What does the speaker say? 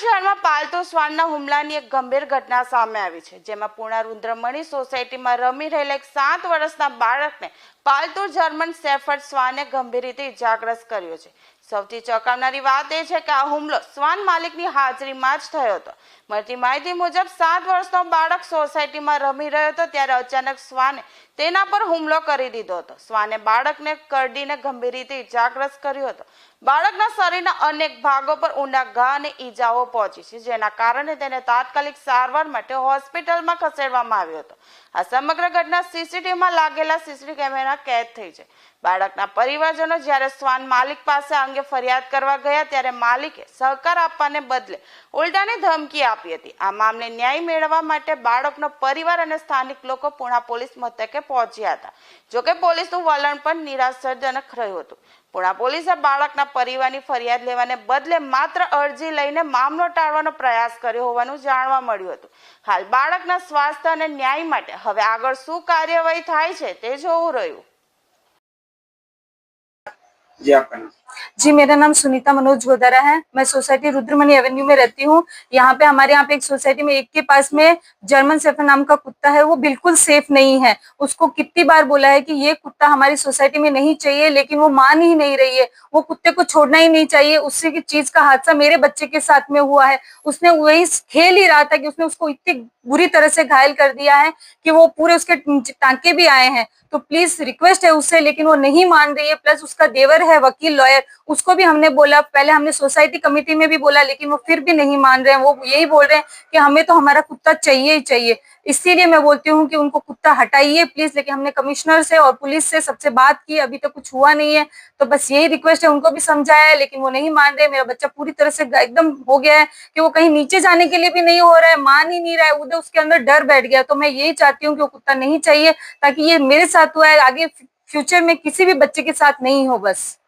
શ્વાનના હુમલાની એક ગંભીર ઘટના સામે આવી છે, જેમાં પૂર્ણા રુદ્રમણી સોસાયટીમાં રમી રહેલા એક સાત વર્ષના બાળકને પાલતુ જર્મન સેફર્ડ શ્વાને ગંભીર રીતે ઇજાગ્રસ્ત કર્યો છે. સૌથી ચોંકાવનારી વાત એ છે કે આ હુમલો શ્વાન માલિકની હાજરીમાં જ થયો હતો. મળતી માહિતી મુજબ સાત વર્ષનો બાળક સોસાયટીમાં રમી રહ્યો હતો ત્યારે અચાનક શ્વાને તેના પર હુમલો કરી દીધો હતો. શ્વાને બાળકને કરડીને ગંભીર રીતે ઇજાગ્રસ્ત કર્યો હતો. બાળકના શરીરના અનેક ભાગો પર ઊંડા ઘા અને ઈજાઓ પહોંચી છે, જેના કારણે તેને તાત્કાલિક સારવાર માટે હોસ્પિટલમાં ખસેડવામાં આવ્યો હતો. આ સમગ્ર ઘટના સીસીટીવીમાં લાગેલા સીસીટીવી કેમેરા કેદ થઈ છે. બાળકના પરિવારજનો જ્યારે શ્વાન માલિક પાસે આ ફરિયાદ કરવા ગયા ત્યારે માલિકે સહકાર આપવાને બદલે ઉલટાની ધમકી આપી હતી. આ મામલે ન્યાય મેળવવા માટે બાળકનો પરિવાર અને સ્થાનિક લોકો પુણા પોલીસ મથકે પહોંચ્યા હતા. જોકે પોલીસનું વલણ પણ નિરાશાજનક રહ્યું હતું. પુણા પોલીસે બાળકના પરિવારની ફરિયાદ લેવાને બદલે માત્ર અરજી લઈને મામલો ટાળવાનો પ્રયાસ કર્યો હોવાનું જાણવા મળ્યું હતું. હાલ બાળકના સ્વાસ્થ્ય અને ન્યાય માટે હવે આગળ શું કાર્યવાહી થાય છે તે જોવું રહ્યું. जी, मेरा नाम सुनीता मनोज गोदारा है। मैं सोसाइटी रुद्रमणि एवेन्यू में रहती हूँ। यहाँ पे हमारे यहाँ पे एक सोसाइटी में एक के पास में जर्मन सेफर नाम का कुत्ता है। वो बिल्कुल सेफ़ नहीं है। उसको कितनी बार बोला है कि ये कुत्ता हमारी सोसाइटी में नहीं चाहिए, लेकिन वो मान ही नहीं रही है। वो कुत्ते को छोड़ना ही नहीं चाहिए। उससे की चीज़ का हादसा मेरे बच्चे के साथ में हुआ है। उसने वही खेल ही रहा था कि उसने उसको इतनी बुरी तरह से घायल कर दिया है कि वो पूरे उसके टांके भी आए हैं। तो प्लीज़ रिक्वेस्ट है उससे, लेकिन वो नहीं मान रही है। प्लस उसका देवर है, वकील, लॉयर। उसको भी हमने बोला, पहले हमने सोसाइटी कमेटी में भी बोला, लेकिन वो फिर भी नहीं मान रहे हैं। वो यही बोल रहे हैं कि हमें तो हमारा कुत्ता चाहिए ही चाहिए। इसीलिए मैं बोलती हूँ कि उनको कुत्ता हटाइए प्लीज़, लेकिन हमने कमिश्नर से और पुलिस से सबसे बात की, अभी तक तो कुछ हुआ नहीं है। तो बस यही रिक्वेस्ट है, उनको भी समझाया है, लेकिन वो नहीं मान रहे। मेरा बच्चा पूरी तरह से एकदम हो गया है कि वो कहीं नीचे जाने के लिए भी नहीं हो रहा है, मान ही नहीं रहा है। उधर उसके अंदर डर बैठ गया। तो मैं यही चाहती हूँ कि वो कुत्ता नहीं चाहिए, ताकि ये मेरे साथ हुआ है। आगे फ्यूचर में किसी भी बच्चे के साथ नहीं हो बस।